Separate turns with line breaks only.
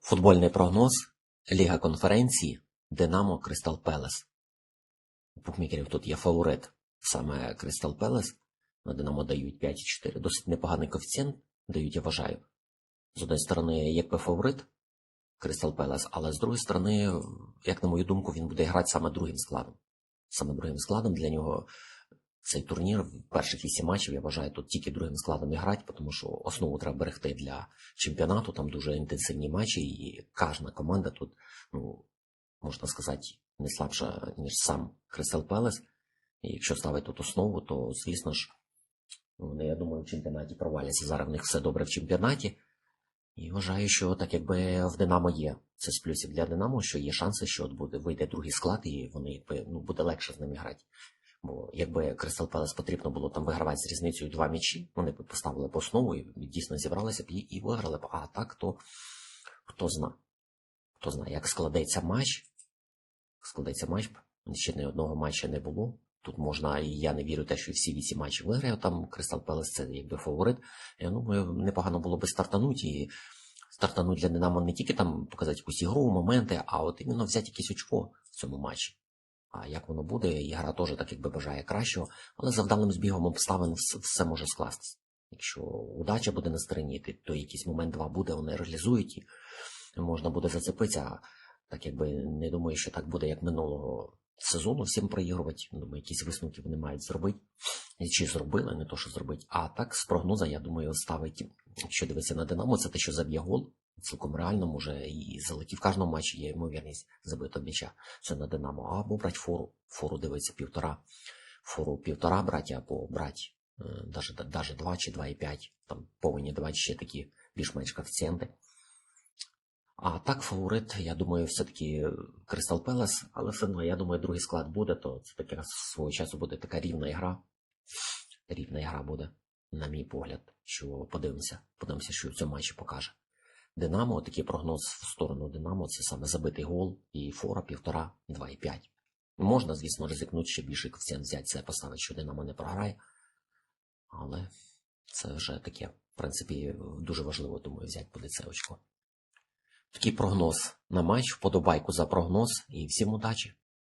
Футбольний прогноз Ліга конференції Динамо Кристал Пелес. У букмекерів тут є фаворит саме Кристал Пелес. На Динамо дають 5,4. Досить непоганий коефіцієнт дають, я вважаю. З однієї сторони, якби фаворит Кристал Пелес, але з другої сторони, як на мою думку, він буде грати саме другим складом. Саме другим складом для нього цей турнір перших вісім матчів, я вважаю, тут тільки другим складом і грати, тому що основу треба берегти для чемпіонату. Там дуже інтенсивні матчі, і кожна команда тут, ну, можна сказати, не слабша, ніж сам Кристал Пелес. І якщо ставити тут основу, то, звісно ж, вони, я думаю, в чемпіонаті проваляться. Зараз в них все добре в чемпіонаті. І вважаю, що так якби в Динамо є. Це з плюсів для Динамо, що є шанси, що от буде вийде другий склад, і вони ну буде легше з ними грати. Бо якби Кристал Пелес потрібно було там вигравати з різницею два м'ячі, вони б поставили б основу і дійсно зібралися б і, і виграли б. А так то хто зна. Хто знає, як складеться матч, складеться матч, ще ні одного матча не було. Тут можна, і я не вірю те, що всі вісім матчів виграє. Там Кристал Пелес це якби фаворит. Я думаю, непогано було би стартанути і стартануть для Динамо не тільки там показати якусь ігру, моменти, а от іменно взяти якесь очко в цьому матчі. А як воно буде, ігра теж так якби бажає кращого, але за вдалим збігом обставин все, може скластися. Якщо удача буде на стороні, то- якийсь момент два буде, вони реалізують і можна буде зацепитися. Так якби не думаю, що так буде, як минулого сезону, всім проігрувати. Думаю, якісь висновки вони мають зробити. Чи зробили, не то, що зробити. А так, з прогноза, я думаю, ставить, якщо дивитися на Динамо, це те, що заб'є гол. Цілком реально може і залетів в кожному матчі є ймовірність забитого м'яча. Це на Динамо. Або брати фору. Фору дивиться півтора. Фору півтора брати, або брати е, даже, даже 2 чи 2,5. Там повинні давати ще такі більш-менш коефіцієнти. А так, фаворит, я думаю, все-таки Кристал Пелес, але все одно, я думаю, другий склад буде, то це таке свого часу буде така рівна ігра. Рівна ігра буде, на мій погляд, що подивимося, подивимося, що в цьому матчі покаже. Динамо, такий прогноз в сторону Динамо, це саме забитий гол і фора півтора, 2,5. Можна, звісно, ризикнути ще більший коефіцієнт взяти, це поставити, що Динамо не програє. Але це вже таке, в принципі, дуже важливо, думаю, взяти буде це очко. Такий прогноз на матч, вподобайку за прогноз і всім удачі!